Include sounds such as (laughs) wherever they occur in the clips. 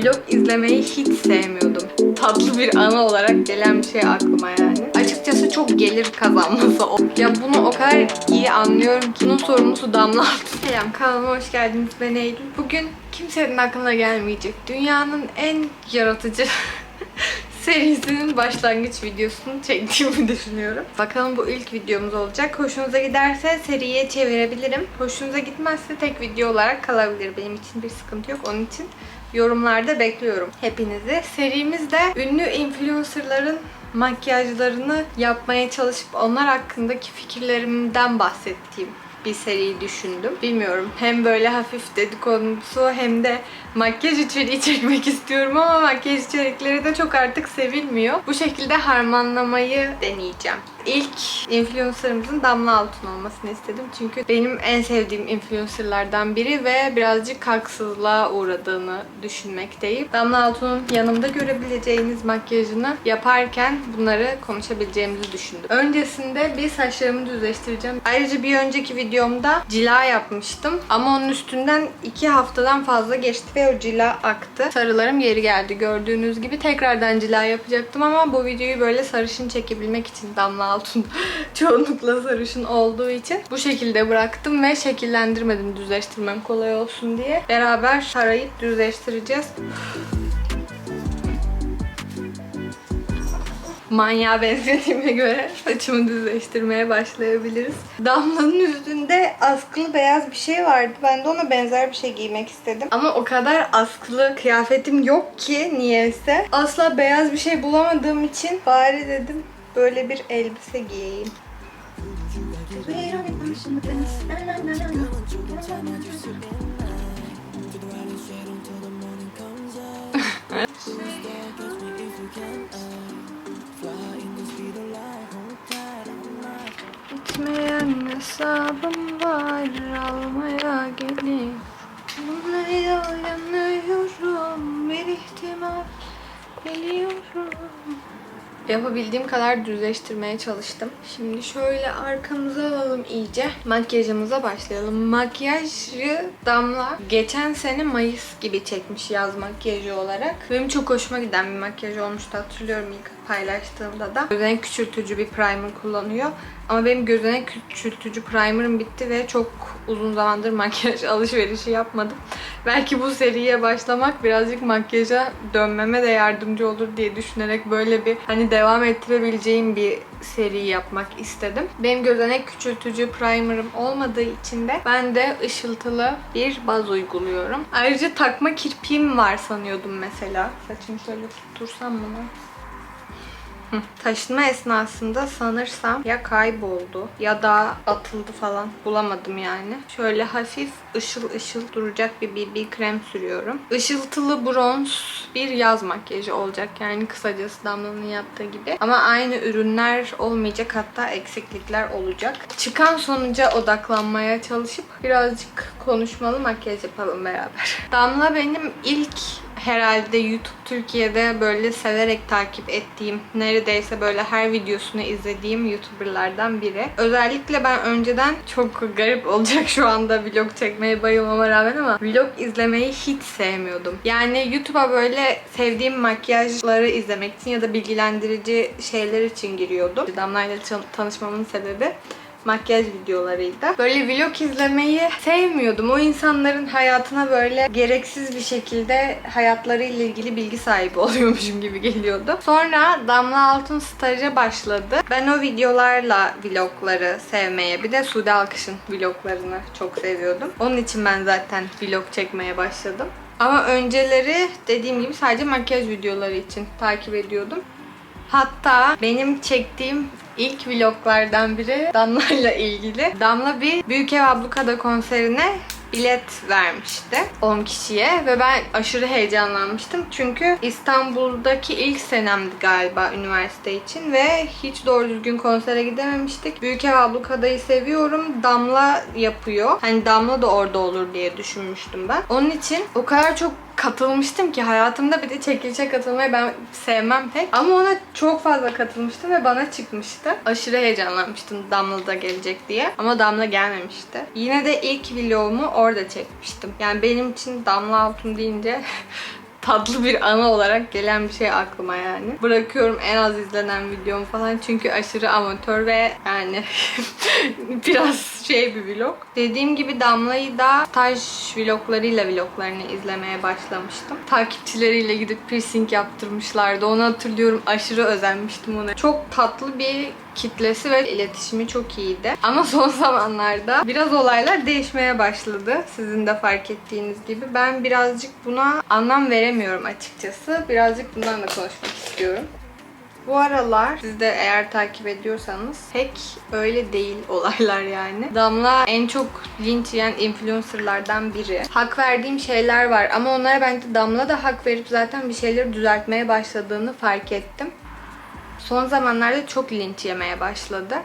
Vlog izlemeyi hiç sevmiyordum. Tatlı bir anı olarak gelen bir şey aklıma yani. Açıkçası çok gelir kazanması o. Ya bunu o kadar iyi anlıyorum ki. Bunun sorumlusu Damla. Selam kanalıma hoş geldiniz. Ben Eylül. Bugün kimsenin aklına gelmeyecek. Dünyanın en yaratıcı (laughs) serisinin başlangıç videosunu çektiğimi (laughs) düşünüyorum. Bakalım bu ilk videomuz olacak. Hoşunuza giderse seriye çevirebilirim. Hoşunuza gitmezse tek video olarak kalabilir. Benim için bir sıkıntı yok. Onun için yorumlarda bekliyorum hepinizi. Serimizde ünlü influencerların makyajlarını yapmaya çalışıp onlar hakkındaki fikirlerimden bahsettiğim bir seriyi düşündüm. Bilmiyorum. Hem böyle hafif dedikodusu hem de makyaj içeriği çekmek istiyorum ama makyaj içerikleri de çok artık sevilmiyor. Bu şekilde harmanlamayı deneyeceğim. İlk influencerımızın Damla Altun olmasını istedim. Çünkü benim en sevdiğim influencerlardan biri ve birazcık haksızlığa uğradığını düşünmekteyim. Damla Altun'un yanımda görebileceğiniz makyajını yaparken bunları konuşabileceğimizi düşündüm. Öncesinde bir saçlarımı düzleştireceğim. Ayrıca bir önceki videomda cila yapmıştım. Ama onun üstünden iki haftadan fazla geçti ve o cila aktı. Sarılarım geri geldi. Gördüğünüz gibi tekrardan cila yapacaktım ama bu videoyu böyle sarışın çekebilmek için Damla Altun (laughs) çoğunlukla sarışın olduğu için bu şekilde bıraktım ve şekillendirmedim düzleştirmem kolay olsun diye. Beraber tarayıp düzleştireceğiz. Manyağa benzediğime göre saçımı düzleştirmeye başlayabiliriz. Damlanın üstünde askılı beyaz bir şey vardı. Ben de ona benzer bir şey giymek istedim. Ama o kadar askılı kıyafetim yok ki niyeyse. Asla beyaz bir şey bulamadığım için bari dedim böyle bir elbise giyeyim. (laughs) Bitmeyen hesabım var almaya gelin. Buraya yanıyorum bir ihtimal biliyorum. Yapabildiğim kadar düzleştirmeye çalıştım. Şimdi şöyle arkamıza alalım iyice. Makyajımıza başlayalım. Makyajı Damla geçen sene Mayıs gibi çekmiş yaz makyajı olarak. Benim çok hoşuma giden bir makyaj olmuştu hatırlıyorum ilk paylaştığımda da. Gözenek küçültücü bir primer kullanıyor. Ama benim gözenek küçültücü primerım bitti ve çok uzun zamandır (laughs) makyaj alışverişi yapmadım. Belki bu seriye başlamak birazcık makyaja dönmeme de yardımcı olur diye düşünerek böyle bir hani devam ettirebileceğim bir seri yapmak istedim. Benim gözenek küçültücü primerım olmadığı için de ben de ışıltılı bir baz uyguluyorum. Ayrıca takma kirpiğim var sanıyordum mesela. Saçımı şöyle tuttursam bunu. Taşınma esnasında sanırsam ya kayboldu ya da atıldı falan. Bulamadım yani. Şöyle hafif ışıl ışıl duracak bir BB krem sürüyorum. Işıltılı bronz bir yaz makyajı olacak. Yani kısacası Damla'nın yaptığı gibi. Ama aynı ürünler olmayacak hatta eksiklikler olacak. Çıkan sonuca odaklanmaya çalışıp birazcık konuşmalı makyaj yapalım beraber. (laughs) Damla benim ilk herhalde YouTube Türkiye'de böyle severek takip ettiğim, neredeyse böyle her videosunu izlediğim YouTuber'lardan biri. Özellikle ben önceden çok garip olacak şu anda vlog çekmeye bayılmama rağmen ama vlog izlemeyi hiç sevmiyordum. Yani YouTube'a böyle sevdiğim makyajları izlemek için ya da bilgilendirici şeyler için giriyordum. Damla'yla tanışmamın sebebi makyaj videolarıydı. Böyle vlog izlemeyi sevmiyordum. O insanların hayatına böyle gereksiz bir şekilde hayatlarıyla ilgili bilgi sahibi (laughs) oluyormuşum gibi geliyordu. Sonra Damla Altun staja başladı. Ben o videolarla vlogları sevmeye, bir de Sude Alkış'ın vloglarını çok seviyordum. Onun için ben zaten vlog çekmeye başladım. Ama önceleri dediğim gibi sadece makyaj videoları için takip ediyordum. Hatta benim çektiğim ilk vloglardan biri Damla'yla ilgili. Damla bir Büyük Ev Ablukada konserine bilet vermişti 10 kişiye ve ben aşırı heyecanlanmıştım. Çünkü İstanbul'daki ilk senemdi galiba üniversite için ve hiç doğru düzgün konsere gidememiştik. Büyük Ev Ablukada'yı seviyorum. Damla yapıyor. Hani Damla da orada olur diye düşünmüştüm ben. Onun için o kadar çok katılmıştım ki hayatımda bir de çekilişe katılmayı ben sevmem pek. Ama ona çok fazla katılmıştım ve bana çıkmıştı. Aşırı heyecanlanmıştım Damla da gelecek diye. Ama Damla gelmemişti. Yine de ilk vlogumu orada çekmiştim. Yani benim için Damla Altun deyince (laughs) tatlı bir anı olarak gelen bir şey aklıma yani. Bırakıyorum en az izlenen videom falan çünkü aşırı amatör ve yani (laughs) biraz şey bir vlog. Dediğim gibi Damla'yı da staj vloglarıyla vloglarını izlemeye başlamıştım. Takipçileriyle gidip piercing yaptırmışlardı. Onu hatırlıyorum. Aşırı özenmiştim ona. Çok tatlı bir kitlesi ve iletişimi çok iyiydi. Ama son (laughs) zamanlarda biraz olaylar değişmeye başladı. Sizin de fark ettiğiniz gibi. Ben birazcık buna anlam veremiyorum açıkçası. Birazcık bundan da konuşmak istiyorum. Bu aralar siz de eğer takip ediyorsanız pek öyle değil (laughs) olaylar yani. Damla en çok linç yiyen influencerlardan biri. Hak verdiğim şeyler var ama onlara bence Damla da hak verip zaten bir şeyleri düzeltmeye başladığını fark ettim. Son zamanlarda çok linç yemeye başladı.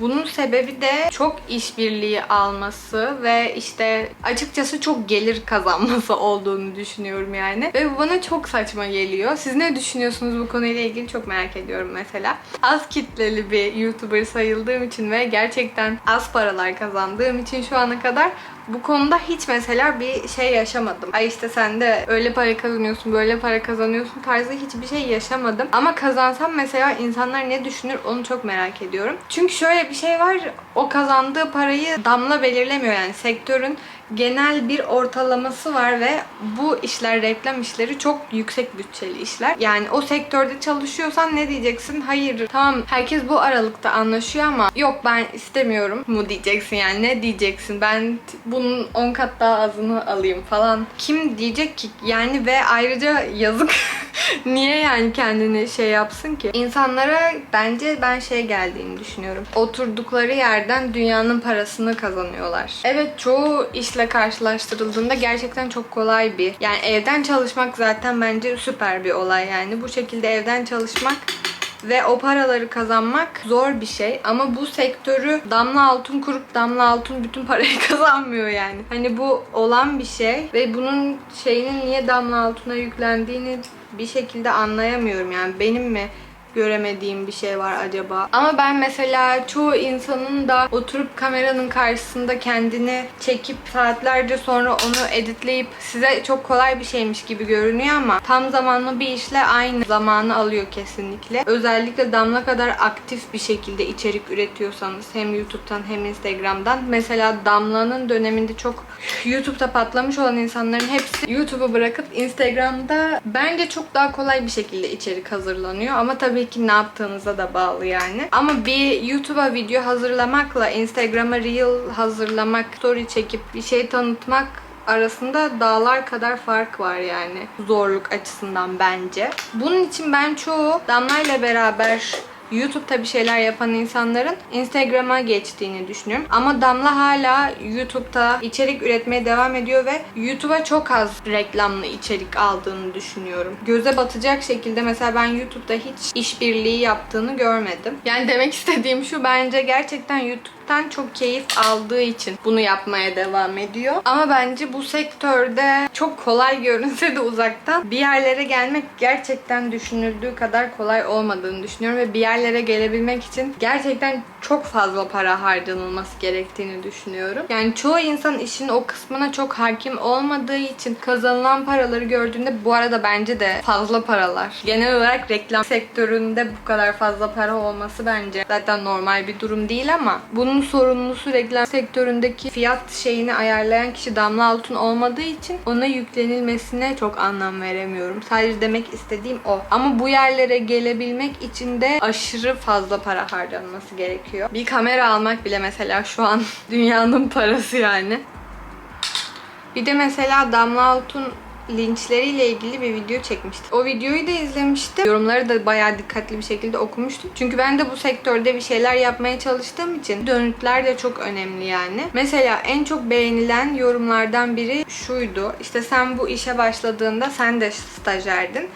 Bunun sebebi de çok işbirliği alması ve işte açıkçası çok gelir kazanması (laughs) olduğunu düşünüyorum yani. Ve bu bana çok saçma geliyor. Siz ne düşünüyorsunuz bu konuyla ilgili çok merak ediyorum mesela. Az kitleli bir YouTuber sayıldığım için ve gerçekten az paralar kazandığım için şu ana kadar bu konuda hiç mesela bir şey yaşamadım. Ay işte sen de öyle para kazanıyorsun, böyle para kazanıyorsun tarzı hiçbir şey yaşamadım. Ama kazansam mesela insanlar ne düşünür onu çok merak ediyorum. Çünkü şöyle bir şey var. O kazandığı parayı damla belirlemiyor yani sektörün genel bir ortalaması var ve bu işler reklam işleri çok yüksek bütçeli işler. Yani o sektörde çalışıyorsan ne diyeceksin? Hayır tamam herkes bu aralıkta anlaşıyor ama yok ben istemiyorum mu diyeceksin yani ne diyeceksin? Ben bunun 10 kat daha azını alayım falan. Kim diyecek ki? Yani ve ayrıca yazık (laughs) Niye yani kendini şey yapsın ki? İnsanlara bence ben şey geldiğini düşünüyorum. Oturdukları yerden dünyanın parasını kazanıyorlar. Evet çoğu işle karşılaştırıldığında gerçekten çok kolay bir. Yani evden çalışmak zaten bence süper bir olay yani. Bu şekilde evden çalışmak ve o paraları kazanmak zor bir şey ama bu sektörü damla altın kurup damla altın bütün parayı (laughs) kazanmıyor yani. Hani bu olan bir şey ve bunun şeyinin niye damla altına yüklendiğini bir şekilde anlayamıyorum yani benim mi göremediğim bir şey var acaba. Ama ben mesela çoğu insanın da oturup kameranın karşısında kendini çekip saatlerce sonra onu editleyip size çok kolay bir şeymiş gibi görünüyor ama tam zamanlı bir işle aynı zamanı alıyor kesinlikle. Özellikle Damla kadar aktif bir şekilde içerik üretiyorsanız hem YouTube'dan hem Instagram'dan. Mesela Damla'nın döneminde çok YouTube'da patlamış olan insanların hepsi YouTube'u bırakıp Instagram'da bence çok daha kolay bir şekilde içerik hazırlanıyor. Ama tabii ki ne yaptığınıza da bağlı yani. Ama bir YouTube'a video hazırlamakla Instagram'a Reel hazırlamak, story çekip bir şey tanıtmak arasında dağlar kadar fark var yani zorluk açısından bence. Bunun için ben çoğu Damla ile beraber YouTube'da bir şeyler yapan insanların Instagram'a geçtiğini düşünüyorum. Ama Damla hala YouTube'da içerik üretmeye devam ediyor ve YouTube'a çok az reklamlı içerik aldığını düşünüyorum. Göze batacak şekilde mesela ben YouTube'da hiç işbirliği yaptığını görmedim. Yani demek istediğim şu bence gerçekten YouTube'dan çok keyif aldığı için bunu yapmaya devam ediyor. Ama bence bu sektörde çok kolay (laughs) görünse de uzaktan bir yerlere gelmek gerçekten düşünüldüğü kadar kolay olmadığını düşünüyorum ve bir yerlere gelebilmek için gerçekten çok fazla para harcanılması gerektiğini düşünüyorum. Yani çoğu insan işin o kısmına çok hakim olmadığı için kazanılan paraları gördüğünde bu arada bence de fazla paralar. Genel olarak reklam sektöründe bu kadar fazla para olması bence zaten normal bir durum değil ama bunun sorumlusu reklam sektöründeki fiyat şeyini ayarlayan kişi Damla Altun olmadığı için ona yüklenilmesine çok anlam veremiyorum. Sadece demek istediğim o. Ama bu yerlere gelebilmek için de aşırı fazla para harcanması gerekiyor. Bir kamera almak bile mesela şu an (laughs) dünyanın parası yani. Bir de mesela Damla Altun linçleriyle ilgili bir video çekmiştim. O videoyu da izlemiştim. Yorumları da bayağı dikkatli bir şekilde okumuştum. Çünkü ben de bu sektörde bir şeyler yapmaya çalıştığım için dönütler de çok önemli yani. Mesela en çok beğenilen yorumlardan biri şuydu. İşte sen bu işe başladığında sen de stajyerdin.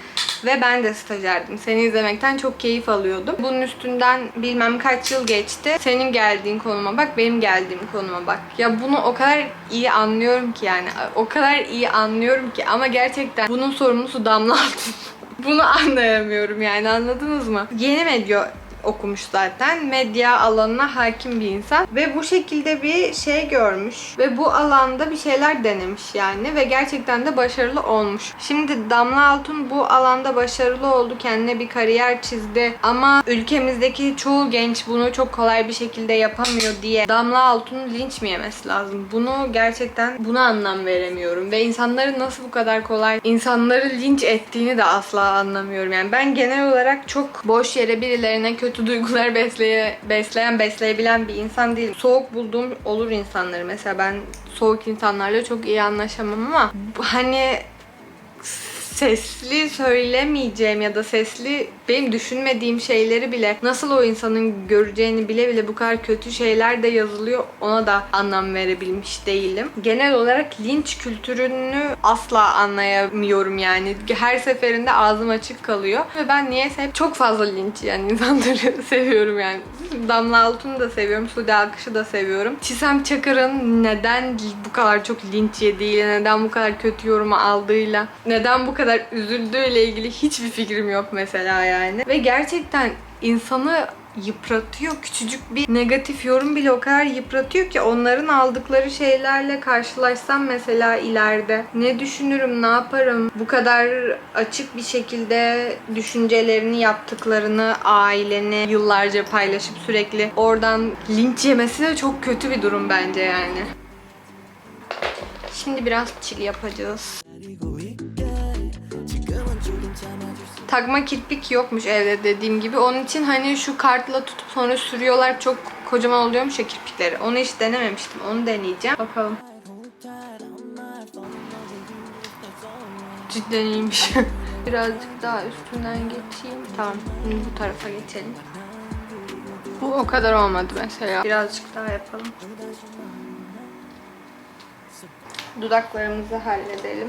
Ve ben de stajyerdim. Seni izlemekten çok keyif alıyordum. Bunun üstünden bilmem kaç yıl geçti. Senin geldiğin konuma bak, benim geldiğim konuma bak. Ya bunu o kadar iyi anlıyorum ki yani. O kadar iyi anlıyorum ki ama gerçekten bunun sorumlusu Damla Altun. (laughs) Bunu anlayamıyorum yani anladınız mı? Yeni medya okumuş zaten. Medya alanına hakim bir insan. Ve bu şekilde bir şey görmüş. Ve bu alanda bir şeyler denemiş yani. Ve gerçekten de başarılı olmuş. Şimdi Damla Altun bu alanda başarılı oldu. Kendine bir kariyer çizdi. Ama ülkemizdeki çoğu genç bunu çok kolay bir şekilde yapamıyor diye Damla Altun'un linç mi yemesi lazım? Bunu gerçekten buna anlam veremiyorum. Ve insanların nasıl bu kadar kolay insanları linç ettiğini de asla anlamıyorum. Yani ben genel olarak çok boş yere birilerine kötü duygular besleye, besleyen, besleyebilen bir insan değilim. Soğuk bulduğum olur insanları. Mesela ben soğuk insanlarla çok iyi anlaşamam ama hani sesli söylemeyeceğim ya da sesli benim düşünmediğim şeyleri bile nasıl o insanın göreceğini bile bile bu kadar kötü şeyler de yazılıyor ona da anlam verebilmiş değilim. Genel olarak linç kültürünü asla anlayamıyorum yani. Her seferinde ağzım açık kalıyor ve ben niyeyse hep çok fazla linç yani insanları (laughs) seviyorum yani. Damla Altun'u da seviyorum, Sude Akış'ı da seviyorum. Çisem Çakır'ın neden bu kadar çok linç yediğiyle, neden bu kadar kötü yorumu aldığıyla, neden bu kadar üzüldüğüyle ilgili hiçbir fikrim yok mesela yani. Ve gerçekten insanı yıpratıyor. Küçücük bir negatif yorum bile o kadar yıpratıyor ki onların aldıkları şeylerle karşılaşsam mesela ileride ne düşünürüm, ne yaparım? Bu kadar açık bir şekilde düşüncelerini, yaptıklarını, aileni yıllarca paylaşıp sürekli oradan linç yemesi de çok kötü bir durum bence yani. Şimdi biraz chill yapacağız. Takma kirpik yokmuş evde dediğim gibi. Onun için hani şu kartla tutup sonra sürüyorlar. Çok kocaman oluyormuş ya kirpikleri. Onu hiç denememiştim. Onu deneyeceğim. Bakalım. Cidden iyiymiş. (laughs) Birazcık daha üstünden geçeyim. Tamam. Şimdi bu tarafa geçelim. Bu o kadar olmadı mesela. Birazcık daha yapalım. Dudaklarımızı halledelim.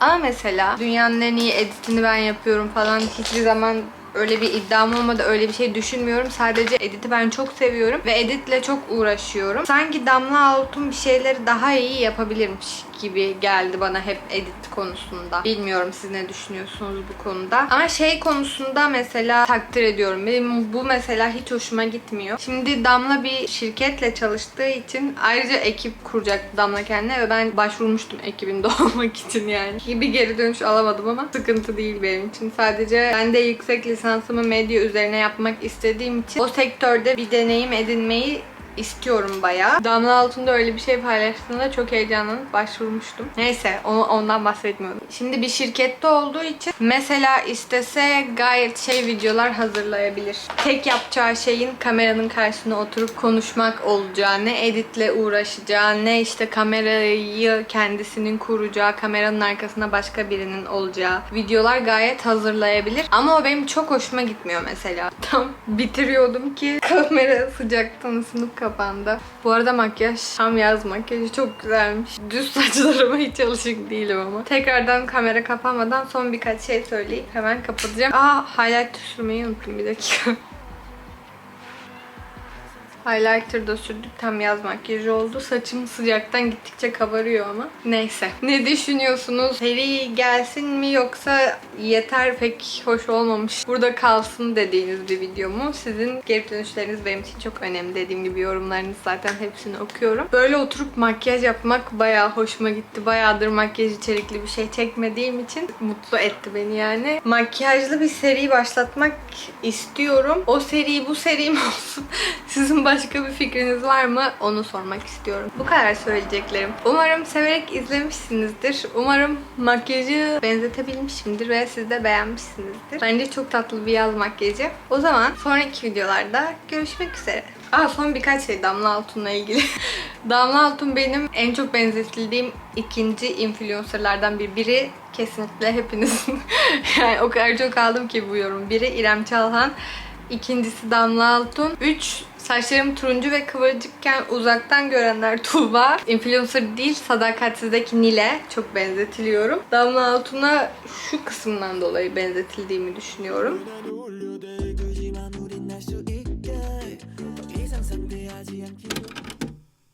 Ama mesela dünyanın en iyi editini ben yapıyorum falan hiçbir zaman öyle bir iddiam olmadı. Öyle bir şey düşünmüyorum. Sadece editi ben çok seviyorum ve editle çok uğraşıyorum. Sanki Damla Altun bir şeyleri daha iyi yapabilirmiş gibi geldi bana hep edit konusunda. Bilmiyorum siz ne düşünüyorsunuz bu konuda. Ama şey konusunda mesela takdir ediyorum. Benim bu mesela hiç hoşuma gitmiyor. Şimdi Damla bir şirketle çalıştığı için ayrıca ekip kuracak Damla kendine ve ben başvurmuştum ekibinde (laughs) olmak için yani. Bir geri dönüş alamadım ama sıkıntı değil benim için. Sadece ben de yüksek lisansımı medya üzerine yapmak istediğim için o sektörde bir deneyim edinmeyi istiyorum bayağı. Damla altında öyle bir şey paylaştığında çok heyecanlanıp başvurmuştum. Neyse onu, ondan bahsetmiyorum. Şimdi bir şirkette olduğu için mesela istese gayet şey videolar hazırlayabilir. Tek yapacağı şeyin kameranın karşısına oturup konuşmak olacağı, ne editle uğraşacağı, ne işte kamerayı kendisinin kuracağı, kameranın arkasında başka birinin olacağı videolar gayet hazırlayabilir. Ama o benim çok hoşuma gitmiyor mesela. (laughs) Tam bitiriyordum ki kamera sıcaktan ısınıp kapandı. Bu arada makyaj tam yaz makyajı çok güzelmiş. Düz (laughs) saçlarıma hiç alışık değilim ama. Tekrardan kamera kapanmadan son birkaç şey söyleyip hemen kapatacağım. Aa highlight sürmeyi unuttum bir dakika. (laughs) Highlighter da sürdük. Tam yaz makyajı oldu. Saçım sıcaktan gittikçe kabarıyor ama. Neyse. Ne düşünüyorsunuz? Seri gelsin mi yoksa yeter pek hoş olmamış. Burada kalsın dediğiniz bir video mu? Sizin geri dönüşleriniz benim için çok önemli. Dediğim gibi yorumlarınız zaten hepsini okuyorum. Böyle oturup makyaj yapmak bayağı hoşuma gitti. Bayağıdır makyaj içerikli bir şey çekmediğim için mutlu etti beni yani. Makyajlı bir seri başlatmak istiyorum. O seri bu seri mi (laughs) olsun? Sizin başka bir fikriniz var mı? Onu sormak istiyorum. Bu kadar söyleyeceklerim. Umarım severek izlemişsinizdir. Umarım makyajı benzetebilmişimdir ve siz de beğenmişsinizdir. Bence çok tatlı bir yaz makyajı. O zaman sonraki videolarda görüşmek üzere. Aa son birkaç şey Damla Altun'la ilgili. (laughs) Damla Altun benim en çok benzetildiğim ikinci influencerlardan bir. Biri kesinlikle hepinizin. (laughs) yani o kadar çok aldım ki bu yorum. Biri İrem Çalhan. İkincisi Damla Altun. Üç Saçlarım turuncu ve kıvırcıkken uzaktan görenler Tuğba. Influencer değil, Sadakatsiz'deki Nile. Çok benzetiliyorum. Damla Altun'a şu kısımdan dolayı benzetildiğimi düşünüyorum.